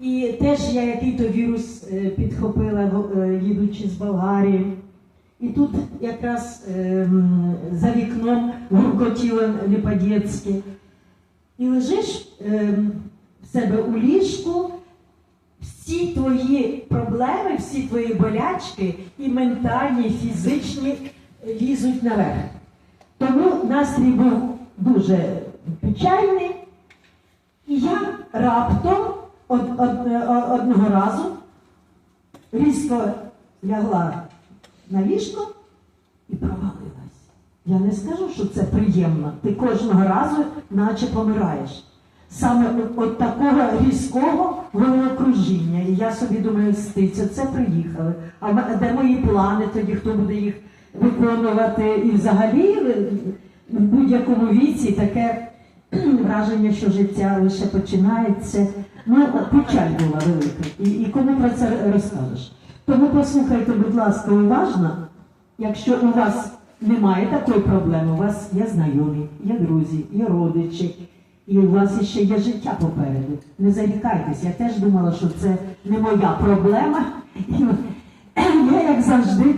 І теж я який-то вірус е, підхопила, е, їдучи з Болгарії. І тут якраз ем, за вікном гуркотіло не. І лежиш ем, в себе у ліжку, всі твої проблеми, всі твої болячки, і ментальні, і фізичні лізуть наверх. Тому настрій був дуже печальний. І я раптом од- од- е, одного разу різко лягла на ліжко і провалилась. Я не скажу, що це приємно. Ти кожного разу наче помираєш. Саме от, от такого різкого головокружіння. І я собі думаю, стиця, це приїхали. А де мої плани тоді, хто буде їх виконувати? І взагалі е, в будь-якому віці таке враження, що життя лише починається. Ну, печаль була велика. І, і кому про це розкажеш? Тому послухайте, будь ласка, уважно, якщо у вас немає такої проблеми, у вас є знайомі, є друзі, є родичі, і у вас ще є життя попереду. Не зарікайтесь, я теж думала, що це не моя проблема. Я, як завжди,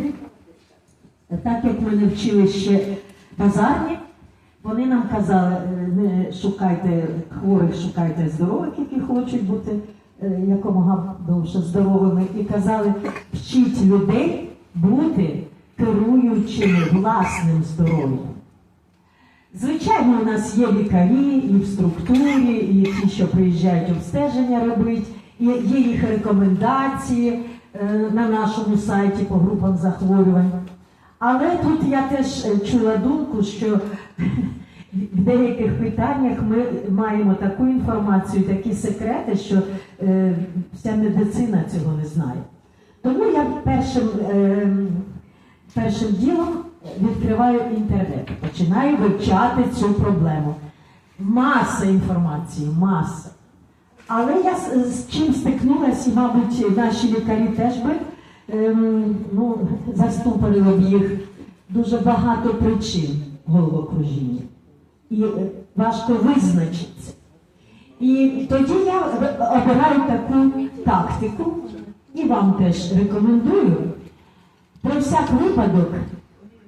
так як мене вчили ще базарні, вони нам казали, не шукайте хворих, шукайте здорових, які хочуть бути е, якомога довше здоровими. І казали, вчіть людей бути керуючими власним здоров'ям. Звичайно, у нас є лікарі і в структурі, і ті, що приїжджають обстеження робити, і є їх рекомендації е, на нашому сайті по групам захворювань. Але тут я теж е, чула думку, що в деяких питаннях ми маємо таку інформацію, такі секрети, що е, вся медицина цього не знає. Тому я першим, е, першим ділом відкриваю інтернет, починаю вивчати цю проблему. Маса інформації, маса. Але я з, чим стикнулася, і, мабуть, наші лікарі теж би ем, ну, заступили б їх дуже багато причин головокружіння. І важко визначитися. І тоді я обираю таку тактику, і вам теж рекомендую про всяк випадок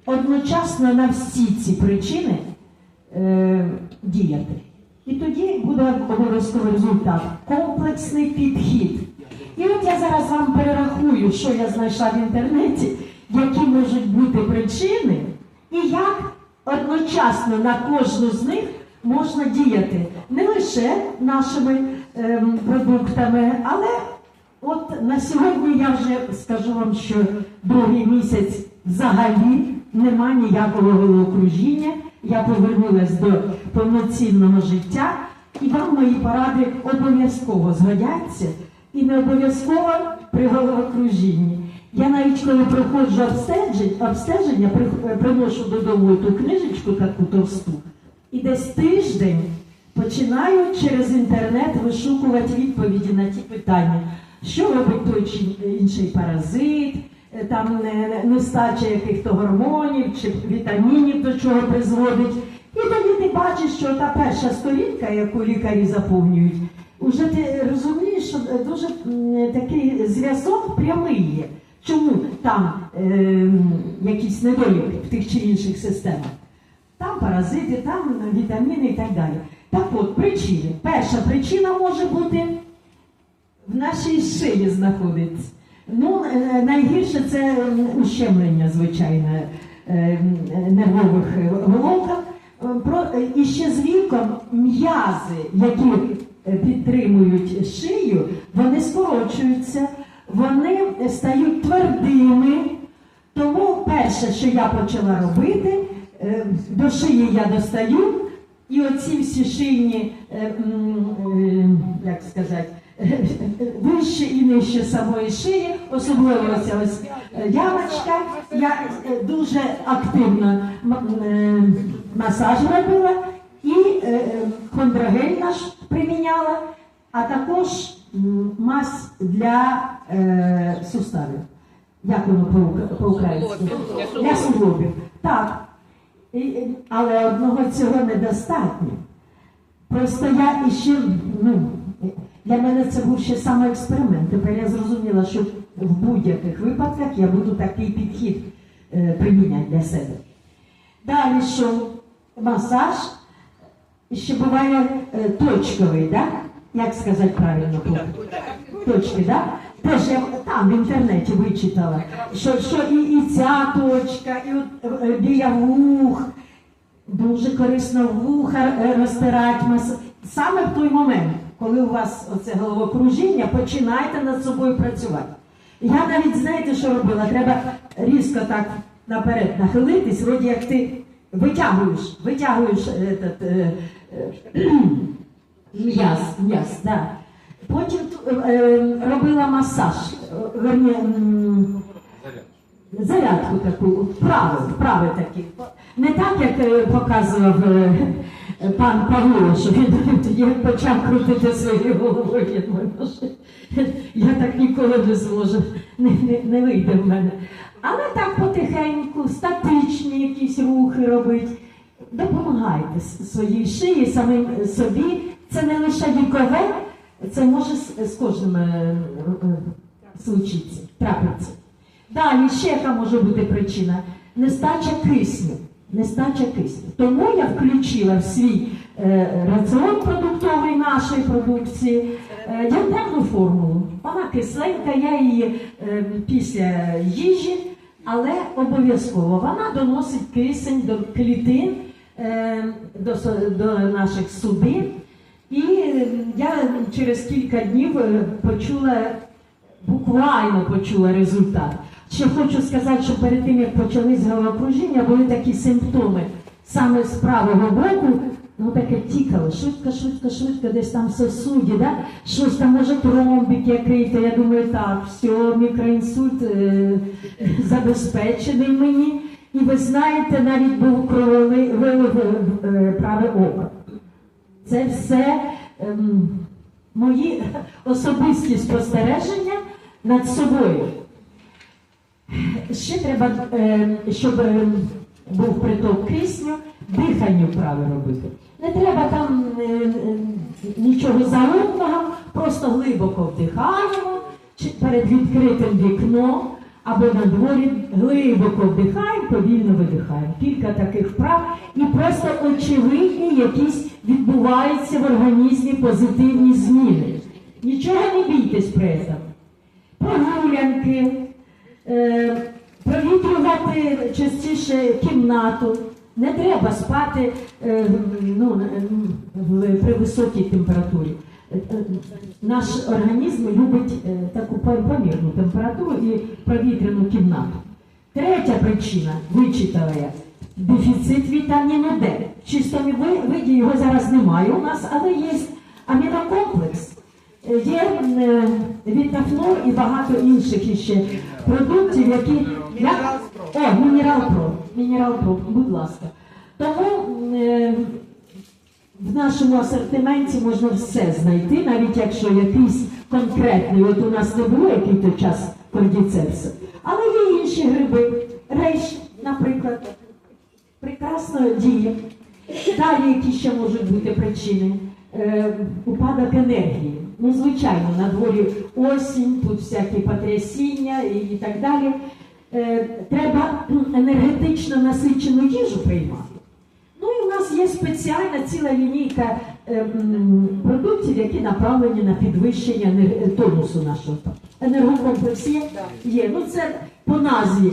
одночасно на всі ці причини е, діяти. І тоді буде обов'язковий результат. Комплексний підхід. І от я зараз вам перерахую, що я знайшла в інтернеті, які можуть бути причини, і як одночасно на кожну з них можна діяти не лише нашими ем, продуктами, але От на сьогодні я вже скажу вам, що другий місяць взагалі нема ніякого головокружіння. Я повернулась до повноцінного життя, і вам мої поради обов'язково згодяться і не обов'язково при головокружінні. Я навіть коли проходжу обстеження, обстеження приношу додому ту книжечку таку товсту, і десь тиждень починаю через інтернет вишукувати відповіді на ті питання, що робить той чи інший паразит, е, там не- не- нестача яких-то гормонів чи вітамінів до чого призводить. І тоді ти бачиш, що та перша сторінка, яку лікарі заповнюють, уже ти розумієш, що дуже такий зв'язок прямий є. Чому там е, якісь недоліки в тих чи інших системах? Там паразити, там вітаміни і так далі. Так от, причини. Перша причина може бути в нашій шиї знаходиться. Ну, е, найгірше це ущемлення, звичайно, е, нервових головках. Про, е, і ще з віком м'язи, які е, підтримують шию, вони скорочуються, вони стають твердими. Тому перше, що я почала робити, е, до шиї я достаю, і оці всі шийні, е, е, як сказати, вище і нижче самої шиї, особливо ця ось ямочка, я дуже активно масаж робила і хондрогель наш приміняла, а також мазь для е, суставів. Як воно по- по-українськи? Для суглобів. Так. І- Але одного цього недостатньо. Просто я іще, ну, Для мене це був ще саме експеримент. Тепер я зрозуміла, що в будь-яких випадках я буду такий підхід е, приміняти для себе. Далі що масаж ще буває е, точковий, да? Як сказати правильно? Точки, да? Теж я там в інтернеті вичитала, що, що і, і ця точка, і от, е, біля вух. Дуже корисно вуха е, розтирати мас... саме в той момент, коли у вас оце головокружіння, починайте над собою працювати. Я навіть знаєте, що робила? Треба різко так наперед нахилитись, вроді як ти витягуєш, витягуєш е, этот, м'яз, м'яз, да. Потім е, е, робила масаж, верні, зарядку таку, вправи, вправи такі. Не так, як е, показував е, пан Павло, що він тоді почав крутити своєю головою. Я думаю, «Ну, що я так ніколи не зможу, не, не, не вийде в мене. Але так потихеньку, статичні якісь рухи робити. Допомагайте своїй шиї, самим собі. Це не лише вікове, це може з, кожним е, е, случитися, трапитися. Далі ще яка може бути причина? Нестача кисню. Нестача кисню. Тому я включила в свій е, раціон продуктовий нашої продукції е, ядерну формулу. Вона кисленька, я її е, після їжі, але обов'язково вона доносить кисень до клітин, е, до, до наших судин. І я через кілька днів е, почула буквально почула результат. Ще хочу сказати, що перед тим, як почались головокружіння, були такі симптоми. Саме з правого боку, ну таке тікало, швидко, швидко, швидко, десь там сосуді, да? щось там може тромбик який-то. Я думаю, так, все, мікроінсульт е, забезпечений мені. І ви знаєте, навіть був крововий вилив е, праве око. Це все ем, мої особисті спостереження над собою. Ще треба, ем, щоб ем, був приток кисню, диханню праве робити. Не треба там е, е, нічого заумного, просто глибоко вдихаємо, перед відкритим вікном або на дворі глибоко вдихаємо, повільно видихаємо. Кілька таких вправ і просто очевидні якісь відбуваються в організмі позитивні зміни. Нічого не бійтесь при цьому. Прогулянки, е, провітрювати частіше кімнату. Не треба спати е, ну, при високій температурі. Наш організм любить е, таку помірну температуру і провітряну кімнату. Третя причина, вичитала я, дефіцит вітаміну Д. В чистому виді його зараз немає у нас, але є амінокомплекс. Е, Є е, вітафлор і багато інших іще продуктів, які як... О, мінерал про. Мінерал про, будь ласка. Тому в нашому асортименті можна все знайти, навіть якщо якийсь конкретний, от у нас не було який-то час кордіцепсу, але є інші гриби, рейш, наприклад, прекрасно діє. Далі які ще можуть бути причини? Е, упадок енергії. Ну, звичайно, на дворі осінь, тут всякі потрясіння і так далі. Е, треба енергетично насичену їжу приймати. Ну і в нас є спеціальна ціла лінійка е, продуктів, які направлені на підвищення тонусу нашого. Енергокомплекс є? Є. Ну це по назві.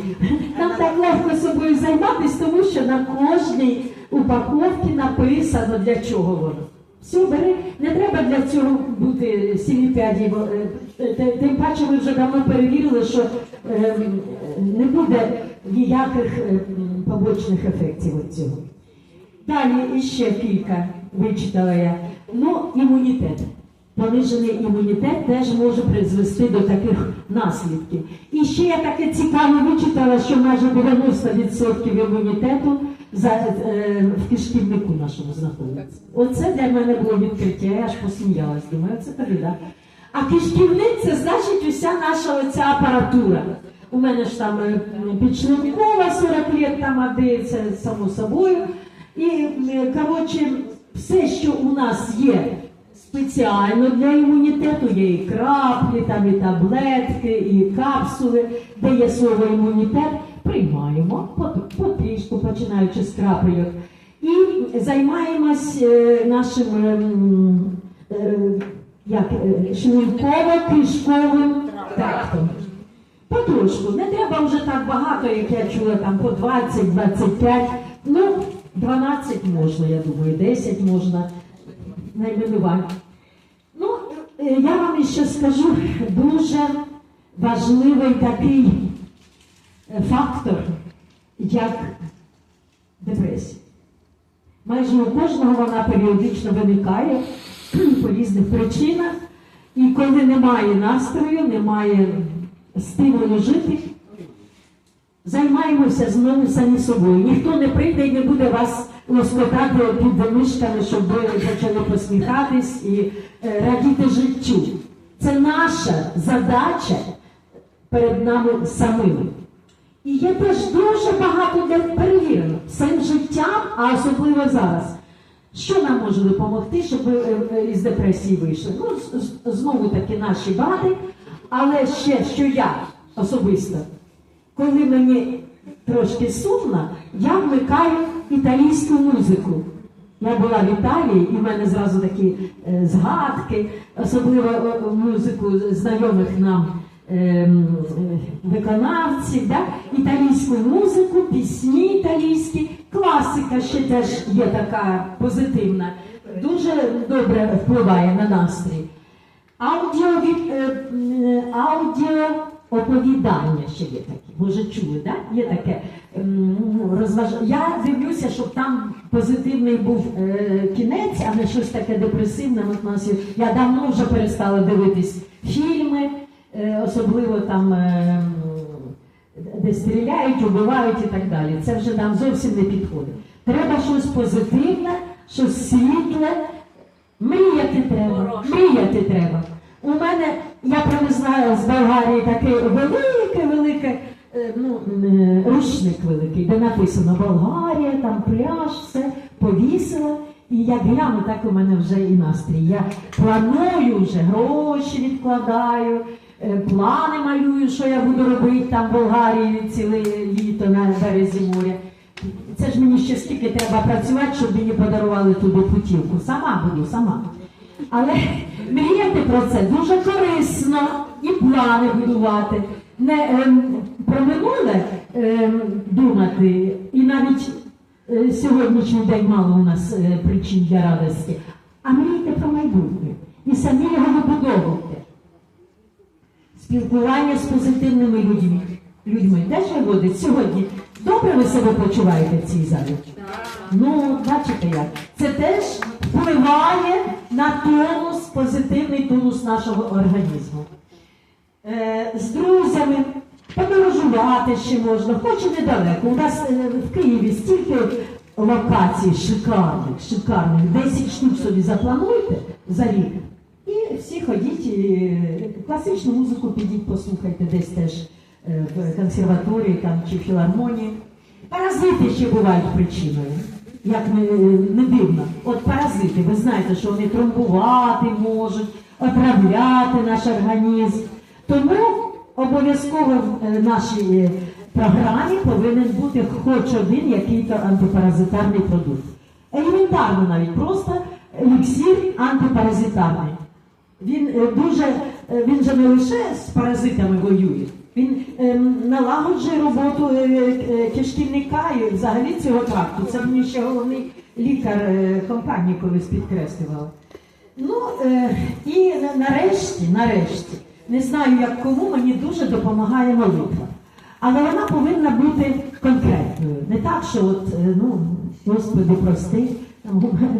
Нам так легко собою займатися, тому що на кожній упаковці написано для чого воно. Все, бери, не треба для цього бути сіміп'яді, бо е, тим паче ми вже давно перевірили, що е, не буде ніяких е, побочних ефектів від цього. Далі іще кілька вичитала я. Ну, імунітет. Понижений імунітет теж може призвести до таких наслідків. І ще я таке цікаве вичитала, що майже 90% імунітету за, е, в кишківнику нашому знаходиться. Оце для мене було відкриття, я аж посміялась. Думаю, це так? А кишківник це значить уся наша оця апаратура. У мене ж там е, підшлункова 40 лет там це само собою. І, е, коротше, все, що у нас є спеціально для імунітету є і краплі, там і таблетки, і капсули, де є слово імунітет. Приймаємо пот- потрішку, починаючи з крапельок. І займаємось е, нашим е, як, шлунково-кишковим трактом. Потрошку, не треба вже так багато, як я чула, там по 20-25. Ну, 12 можна, я думаю, 10 можна найменувань. Ну, е, я вам ще скажу дуже важливий такий е, фактор, як депресія. Майже у кожного вона періодично виникає по різних причинах. І коли немає настрою, немає стимулу жити, займаємося знову самі собою. Ніхто не прийде і не буде вас лоскотати під мишками, щоб ви почали посміхатись і е, радіти життю. Це наша задача перед нами самими. І є теж дуже багато де перевірено цим життям, а особливо зараз. Що нам може допомогти, щоб ви е, е, із депресії вийшли? Ну, знову таки наші бади, але ще що я особисто, коли мені трошки сумно, я вмикаю італійську музику. Я була в Італії, і в мене зразу такі е, згадки, особливо е, музику знайомих нам ем, е, виконавців, да? італійську музику, пісні італійські, класика ще теж є така позитивна, дуже добре впливає на настрій. Аудіо, від- е, аудіо оповідання ще є такі. Може чули, да? Є таке м, розваж... Я дивлюся, щоб там позитивний був е, кінець, а не щось таке депресивне. Я давно вже перестала дивитись фільми, е, особливо там. е, де стріляють, убивають і так далі. Це вже нам зовсім не підходить. Треба щось позитивне, щось світле. Мріяти треба, мріяти треба. У мене, я привезла з Болгарії таке велике, велике, е, ну, е, рушник великий, де написано Болгарія, там пляж, все повісила. І як гляну, так у мене вже і настрій. Я планую вже, гроші відкладаю, е, плани малюю, що я буду робити там в Болгарії ціле літо на березі моря. Це ж мені ще скільки треба працювати, щоб мені подарували туди путівку. Сама буду, сама. Але мріяти про це дуже корисно і плани будувати. Не ем, про минуле ем, думати, і навіть е, сьогоднішній день мало у нас е, причин для радості, а мрійте про майбутнє і самі його вибудовуйте. Спілкування з позитивними людьми. людьми теж виводить сьогодні. Добре ви себе почуваєте в цій залі? Ну, бачите як. Це теж впливає на тонус, позитивний тонус нашого організму. Е, з друзями подорожувати ще можна, хоч і недалеко. У нас е, в Києві стільки локацій шикарних, шикарних. 10 штук собі заплануйте за рік. І всі ходіть, і класичну музику підіть, послухайте десь теж е, в консерваторії там, чи філармонії. Паразити ще бувають причиною. Як не, не дивно. От паразити, ви знаєте, що вони тромбувати можуть, отравляти наш організм. Тому обов'язково в е, нашій е, програмі повинен бути хоч один який-то антипаразитарний продукт. Елементарно навіть просто еліксир антипаразитарний. Він е, дуже, він же не лише з паразитами воює, він налагоджує роботу е, е, кишківника і взагалі цього тракту. Це мені ще головний лікар е, компанії колись підкреслював. Ну і нарешті, нарешті, не знаю як кому, мені дуже допомагає молитва. Але вона повинна бути конкретною. Не так, що от, ну, Господи, прости,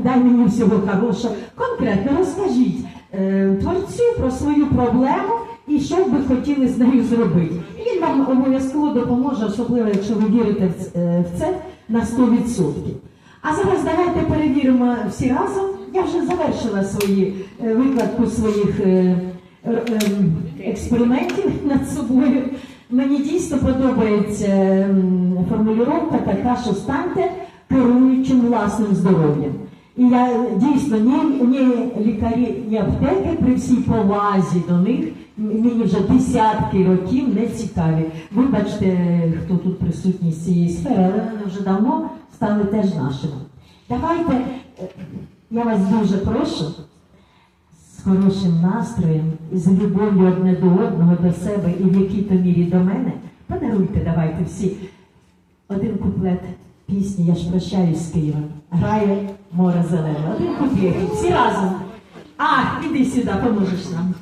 дай мені всього хорошого. Конкретно розкажіть творцю про свою проблему і що б ви хотіли з нею зробити. І він вам обов'язково допоможе, особливо якщо ви вірите в е, це на 100%. А зараз давайте перевіримо всі разом. Я вже завершила свої е, викладку своїх е, ем, експериментів над собою. Мені дійсно подобається ем, формулювання така, що станьте керуючим власним здоров'ям. І я дійсно ні, ні лікарі, ні аптеки при всій повазі до них мені вже десятки років не цікаві. Вибачте, хто тут присутній з цієї сфери, але вони вже давно стали теж нашими. Давайте, е, я вас дуже прошу, з хорошим настроєм, з любов'ю одне до одного, до себе і в якій-то мірі до мене. Подаруйте, давайте всі один куплет пісні Я ж прощаюсь з Києвом. Грає море зелене. Один куплет. Всі разом. А, іди сюди, поможеш нам.